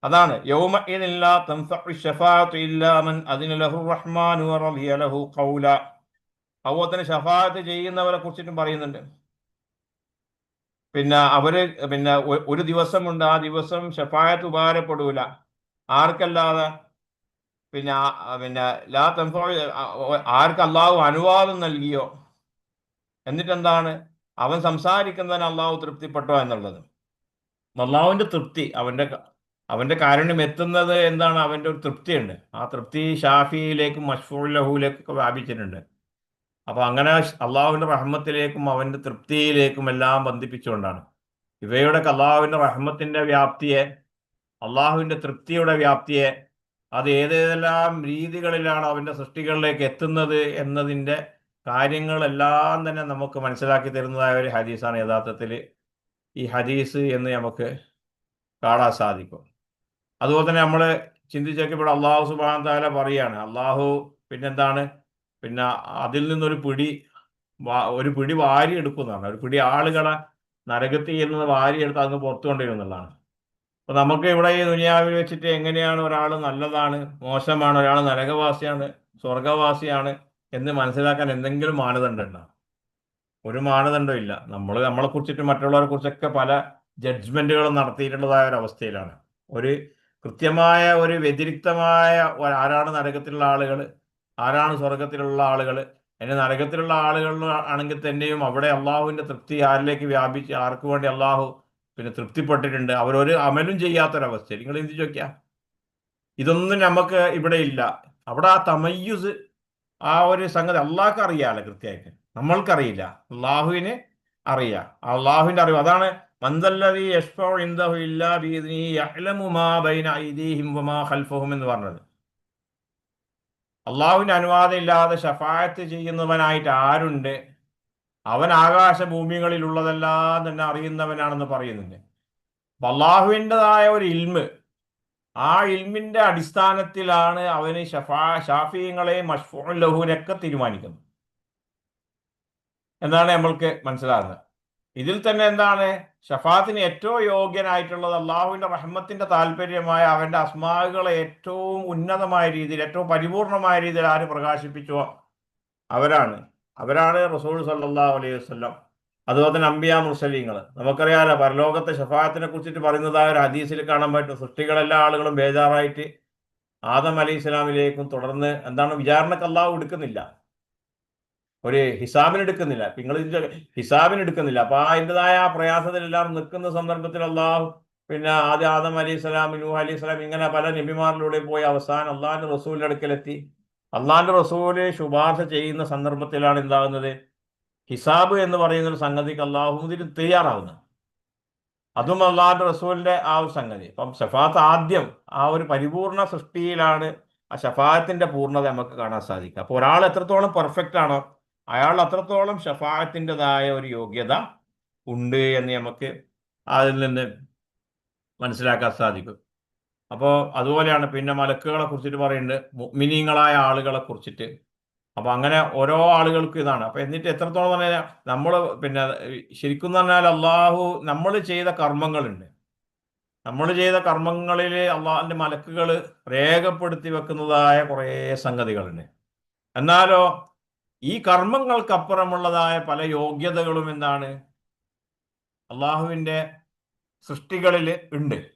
അതാണ് തന്നെ ഷഫാഅത്ത് ചെയ്യുന്നവരെ കുറിച്ചിട്ടും പറയുന്നുണ്ട്. പിന്നെ അവർ പിന്നെ ഒരു ദിവസമുണ്ട് ആ ദിവസം ഷഫായത്ത് ഉപകാരപ്പെടൂല. ആർക്കല്ലാതെ? പിന്നെ പിന്നെ ലാ തൻഫോ ആർക്ക് അള്ളാഹു അനുവാദം നൽകിയോ? എന്നിട്ടെന്താണ്? അവൻ സംസാരിക്കുന്നതിന് അള്ളാഹു തൃപ്തിപ്പെട്ടോ എന്നുള്ളത്. അള്ളാഹുവിന്റെ തൃപ്തി അവന്റെ അവന്റെ കാരുണ്യം എത്തുന്നത് എന്താണ്? അവന്റെ ഒരു തൃപ്തിയുണ്ട്. ആ തൃപ്തി ഷാഫിയിലേക്കും മഷ്ഫൂർ ലഹുവിലേക്കൊക്കെ വ്യാപിച്ചിട്ടുണ്ട്. അപ്പൊ അങ്ങനെ അള്ളാഹുവിന്റെ റഹ്മത്തിലേക്കും അവന്റെ തൃപ്തിയിലേക്കും എല്ലാം ബന്ധിപ്പിച്ചുകൊണ്ടാണ്. ഇവയുടെ അള്ളാഹുവിന്റെ റഹ്മത്തിന്റെ വ്യാപ്തിയെ അള്ളാഹുവിന്റെ തൃപ്തിയുടെ വ്യാപ്തിയെ അത് ഏതേതെല്ലാം രീതികളിലാണ് അവന്റെ സൃഷ്ടികളിലേക്ക് എത്തുന്നത് എന്നതിന്റെ കാര്യങ്ങളെല്ലാം തന്നെ നമുക്ക് മനസ്സിലാക്കി തരുന്നതായ ഒരു ഹദീസാണ് യഥാർത്ഥത്തിൽ ഈ ഹദീസ് എന്ന് നമുക്ക് കാണാൻ സാധിക്കും. അതുപോലെ തന്നെ നമ്മൾ ചിന്തിച്ചൊക്കെ ഇവിടെ അള്ളാഹു സുബാൻ താല പറയാണ് അള്ളാഹു പിന്നെന്താണ്? പിന്നെ അതിൽ നിന്നൊരു പിടി ഒരു പിടി വാരി എടുക്കുന്നതാണ് ഒരു പിടി ആളുകളെ നരകത്തിൽ നിന്ന് വാരിയെടുത്ത് അങ്ങ് പുറത്തു കൊണ്ടുവരുന്നതാണ് അപ്പൊ നമുക്ക് ഇവിടെ ഈ ദുനിയാവിൽ വെച്ചിട്ട് എങ്ങനെയാണ് ഒരാൾ നല്ലതാണ് മോശമാണ് ഒരാൾ നരകവാസിയാണ് സ്വർഗവാസിയാണ് എന്ന് മനസ്സിലാക്കാൻ എന്തെങ്കിലും മാനദണ്ഡം ഒരു മാനദണ്ഡം ഇല്ല. നമ്മൾ നമ്മളെ കുറിച്ചിട്ട് മറ്റുള്ളവരെ കുറിച്ചൊക്കെ പല ജഡ്ജ്മെന്റുകളും നടത്തിയിട്ടുള്ളതായ ഒരു അവസ്ഥയിലാണ്. ഒരു കൃത്യമായ ഒരു വ്യതിരിക്തമായ ആരാണ് നരകത്തിലുള്ള ആളുകൾ ആരാണ് സ്വർഗത്തിലുള്ള ആളുകൾ എന്നെ നരകത്തിലുള്ള ആളുകൾ ആണെങ്കിൽ തന്നെയും അവിടെ അള്ളാഹുവിന്റെ തൃപ്തി ആരിലേക്ക് വ്യാപിച്ച് ആർക്ക് വേണ്ടി അള്ളാഹു പിന്നെ തൃപ്തിപ്പെട്ടിട്ടുണ്ട്. അവരൊരു അമലും ചെയ്യാത്തൊരവസ്ഥ നിങ്ങൾ എന്ത് ചോദിക്കാം? ഇതൊന്നും നമുക്ക് ഇവിടെ ഇല്ല. അവിടെ ആ തമയ്യുസ് ആ ഒരു സംഗതി അള്ളാഹ്ക്ക് അറിയാലോ കൃത്യമായിട്ട്. നമ്മൾക്കറിയില്ല. അള്ളാഹുവിന് അറിയാം. അള്ളാഹുവിന്റെ അറിവ്. അതാണ് ഇൻദഹു ഇല്ലാ ബൈന ഐദീഹിം വമാ ഖൽഫഹും എന്ന് പറഞ്ഞത്. അള്ളാഹുവിന്റെ അനുവാദം ഇല്ലാതെ ഷഫായത്ത് ചെയ്യുന്നവനായിട്ട് ആരുണ്ട്? അവൻ ആകാശ ഭൂമികളിലുള്ളതെല്ലാം തന്നെ അറിയുന്നവനാണെന്ന് പറയുന്നുണ്ട്. അപ്പൊ അള്ളാഹുവിന്റെതായ ഒരു ഇൽമ് ആ ഇൽമിന്റെ അടിസ്ഥാനത്തിലാണ് അവന് ഷഫാ ഷാഫിയങ്ങളെയും മഷ്ഫൂൻ ലഹുവിനൊക്കെ തീരുമാനിക്കുന്നത്. എന്നാണ് നമ്മൾക്ക് മനസ്സിലാകുന്നത്. ഇതിൽ തന്നെ എന്താണ്? ഷഫാത്തിന് ഏറ്റവും യോഗ്യനായിട്ടുള്ളത് അള്ളാഹുവിന്റെ റഹ്മത്തിന്റെ താല്പര്യമായ അവന്റെ അസ്മാകളെ ഏറ്റവും ഉന്നതമായ രീതിയിൽ ഏറ്റവും പരിപൂർണമായ രീതിയിൽ ആര് പ്രകാശിപ്പിച്ചോ അവരാണ് അവരാണ് റസൂൽ സല്ലാ അലൈഹി വസല്ലം. അതുപോലെ തന്നെ അമ്പിയ മുർസലിങ്ങൾ. നമുക്കറിയാലോ പരലോകത്തെ ഷഫായത്തിനെ കുറിച്ചിട്ട് പറയുന്നതായ ഒരു ഹദീസിൽ കാണാൻ പറ്റും. സൃഷ്ടികളെല്ലാ ആളുകളും ബേജാറായിട്ട് ആദം അലി ഇസ്ലാമിലേക്കും തുടർന്ന് എന്താണ് വിചാരണക്ക് അള്ളാഹു എടുക്കുന്നില്ല. ഒരു ഹിസാബിനെടുക്കുന്നില്ല നിങ്ങൾ ഇതിന്റെ ഹിസാബിന് എടുക്കുന്നില്ല. അപ്പൊ ആ അതിന്റെതായ ആ പ്രയാസത്തിൽ എല്ലാവരും നിൽക്കുന്ന സന്ദർഭത്തിൽ അള്ളാഹു പിന്നെ ആദ്യം ആദം അലി ഇസ്ലാം നൂഹ് അലി ഇസ്ലാം ഇങ്ങനെ പല നബിമാരിലൂടെ പോയി അവസാനം അള്ളാഹിന്റെ റസൂലിന്റെ അടുക്കലെത്തി. അള്ളാഹിന്റെ റസൂൽ ശുപാർശ ചെയ്യുന്ന സന്ദർഭത്തിലാണ് എന്താകുന്നത്? ഹിസാബ് എന്ന് പറയുന്ന ഒരു സംഗതിക്ക് അള്ളാഹു ഇതിന് തയ്യാറാവുന്നത്. അതും അള്ളാഹിന്റെ റസൂലിന്റെ ആ ഒരു സംഗതി. അപ്പം ഷഫാത്ത് ആദ്യം ആ ഒരു പരിപൂർണ സൃഷ്ടിയിലാണ് ആ ഷഫായത്തിന്റെ പൂർണത നമുക്ക് കാണാൻ സാധിക്കുക. അപ്പോൾ ഒരാൾ എത്രത്തോളം പെർഫെക്റ്റ് ആണോ അയാൾ അത്രത്തോളം ഷഫായത്തിന്റെതായ ഒരു യോഗ്യത ഉണ്ട് എന്ന് നമുക്ക് അതിൽ നിന്ന് മനസ്സിലാക്കാൻ സാധിക്കും. അപ്പോൾ അതുപോലെയാണ് പിന്നെ മലക്കുകളെ കുറിച്ചിട്ട് പറയുന്നുണ്ട് മിനിങ്ങളായ ആളുകളെ കുറിച്ചിട്ട്. അപ്പൊ അങ്ങനെ ഓരോ ആളുകൾക്കും ഇതാണ്. അപ്പൊ എന്നിട്ട് എത്രത്തോളം തന്നെ നമ്മൾ പിന്നെ ശരിക്കും പറഞ്ഞാൽ അള്ളാഹു നമ്മൾ ചെയ്ത കർമ്മങ്ങളുണ്ട്. നമ്മൾ ചെയ്ത കർമ്മങ്ങളിൽ അള്ളാഹിന്റെ മലക്കുകൾ രേഖപ്പെടുത്തി വെക്കുന്നതായ കുറേ സംഗതികളുണ്ട്. എന്നാലോ ഈ കർമ്മങ്ങൾക്കപ്പുറമുള്ളതായ പല യോഗ്യതകളും എന്താണ്? അള്ളാഹുവിന്റെ സൃഷ്ടികളിൽ ഉണ്ട്.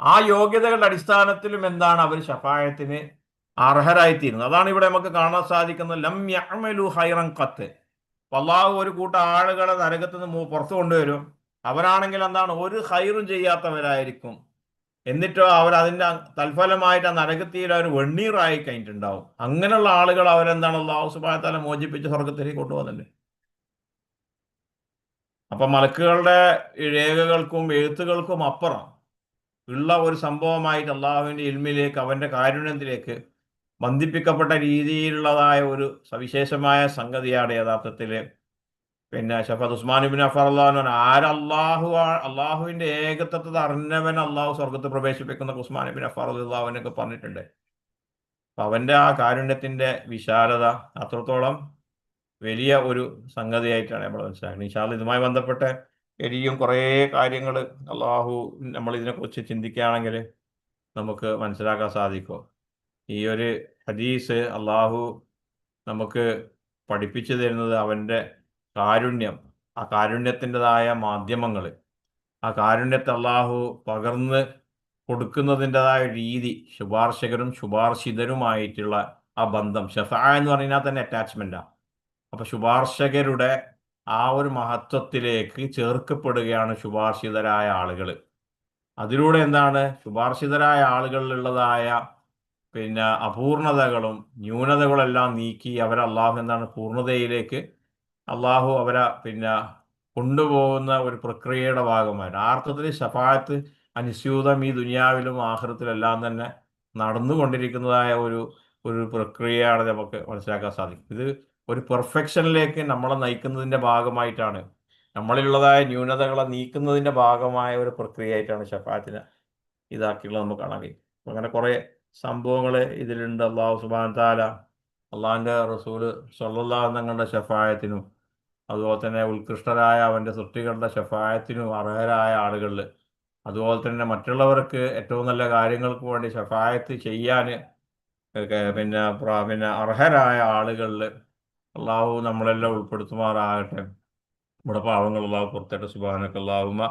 ആ യോഗ്യതകളുടെ അടിസ്ഥാനത്തിലും എന്താണ് അവർ ഷഫായത്തിന് അർഹരായിത്തീരുന്നത്? അതാണ് ഇവിടെ നമുക്ക് കാണാൻ സാധിക്കുന്നത്. ലം യമലു ഹൈറം കത്ത് അള്ളാഹു ഒരു കൂട്ടം ആളുകളെ നരകത്ത് നിന്ന് പുറത്തു കൊണ്ടുവരും. അവരാണെങ്കിൽ എന്താണ്? ഒരു ഹൈറും ചെയ്യാത്തവരായിരിക്കും. എന്നിട്ടോ അവർ അതിന്റെ തൽഫലമായിട്ട് ആ നരകത്തിയിൽ അവർ വെണ്ണീറായി കഴിഞ്ഞിട്ടുണ്ടാവും. അങ്ങനെയുള്ള ആളുകൾ അവരെന്താണ്? അള്ളാഹു സുബായത്താല മോചിപ്പിച്ച് സ്വർഗത്തിലേക്ക് കൊണ്ടുപോകുന്നുണ്ട്. അപ്പൊ മലക്കുകളുടെ രേഖകൾക്കും എഴുത്തുകൾക്കും അപ്പുറം ഉള്ള ഒരു സംഭവമായിട്ട് അള്ളാഹുവിന്റെ ഇൽമിലേക്ക് അവന്റെ കാരുണ്യത്തിലേക്ക് ബന്ധിപ്പിക്കപ്പെട്ട രീതിയിലുള്ളതായ ഒരു സവിശേഷമായ സംഗതിയാണ് യഥാർത്ഥത്തിൽ പിന്നെ ഷഫത്ത് ഉസ്മാൻ ഇബിൻ അഫർ അള്ളാഹു ആരല്ലാഹു അള്ളാഹുവിന്റെ ഏകത്വത്തെ അറിഞ്ഞവൻ അള്ളാഹു സ്വർഗത്ത് പ്രവേശിപ്പിക്കുന്ന ഉസ്മാൻ ഇബിൻ അഫർ അള്ളാഹുവിനൊക്കെ പറഞ്ഞിട്ടുണ്ട്. അപ്പൊ അവന്റെ ആ കാരുണ്യത്തിന്റെ വിശാലത അത്രത്തോളം വലിയ ഒരു സംഗതിയായിട്ടാണ് നമ്മൾ മനസ്സിലാക്കുന്നത്. ഇതുമായി ബന്ധപ്പെട്ട ഇനിയും കുറേ കാര്യങ്ങൾ അള്ളാഹു നമ്മൾ ഇതിനെക്കുറിച്ച് ചിന്തിക്കുകയാണെങ്കിൽ നമുക്ക് മനസ്സിലാക്കാൻ സാധിക്കും ഈ ഒരു ഹദീസ് അള്ളാഹു നമുക്ക് പഠിപ്പിച്ചു തരുന്നത് അവന്റെ കാരുണ്യം ആ കാരുണ്യത്തിന്റെതായ മാധ്യമങ്ങൾ ആ കാരുണ്യത്തെ അള്ളാഹു പകർന്ന് കൊടുക്കുന്നതിന്റെതായ രീതി ശുപാർശകരും ശുപാർശിതരുമായിട്ടുള്ള ആ ബന്ധം. ഷഫ എന്ന് പറഞ്ഞാൽ തന്നെ അറ്റാച്ച്മെന്റാണ് അപ്പോൾ ശുപാർശകരുടെ ആ ഒരു മഹത്വത്തിലേക്ക് ചേർക്കപ്പെടുകയാണ് ശുപാർശിതരായ ആളുകൾ അതിലൂടെ എന്താണ്? ശുപാർശിതരായ ആളുകളിലുള്ളതായ പിന്നെ അപൂർണതകളും ന്യൂനതകളെല്ലാം നീക്കി അവരെ അള്ളാഹു എന്താണ്? പൂർണതയിലേക്ക് അള്ളാഹു അവരെ പിന്നെ കൊണ്ടുപോകുന്ന ഒരു പ്രക്രിയയുടെ ഭാഗമായിട്ട് ആർത്ഥത്തിൽ ഷഫായത്ത് അനുസ്യൂതം ഈ ദുനിയാവിലും ആഹൃത്തിലെല്ലാം തന്നെ നടന്നുകൊണ്ടിരിക്കുന്നതായ ഒരു ഒരു പ്രക്രിയയാണ് നമുക്ക് മനസ്സിലാക്കാൻ സാധിക്കും. ഇത് ഒരു പെർഫെക്ഷനിലേക്ക് നമ്മളെ നയിക്കുന്നതിന്റെ ഭാഗമായിട്ടാണ്. നമ്മളിലുള്ളതായ ന്യൂനതകളെ നീക്കുന്നതിന്റെ ഭാഗമായ ഒരു പ്രക്രിയയായിട്ടാണ് ഷഫാത്തിനെ ഇതാക്കിയുള്ളത് നമുക്ക് കാണാൻ കഴിയും. അങ്ങനെ കുറേ സംഭവങ്ങൾ ഇതിലുണ്ട്. അള്ളാഹു സുബാൻ താല അള്ളാഹിന്റെ റസൂൽ സൊല്ലാ ഷഫായത്തിനും അതുപോലെ തന്നെ ഉത്കൃഷ്ടരായ അവന്റെ സൃഷ്ടികളുടെ ഷഫായത്തിനും അർഹരായ ആളുകളിൽ അതുപോലെ തന്നെ മറ്റുള്ളവർക്ക് ഏറ്റവും നല്ല കാര്യങ്ങൾക്ക് വേണ്ടി ഷഫായത്ത് ചെയ്യാൻ പിന്നെ പിന്നെ അർഹരായ ആളുകളിൽ അള്ളാഹു നമ്മളെല്ലാം ഉൾപ്പെടുത്തുമാറാകട്ടെ. നമ്മുടെ പാവങ്ങൾ അള്ളാഹു പുറത്തേട്ട് സുബാനൊക്കെ അള്ളാഹുമ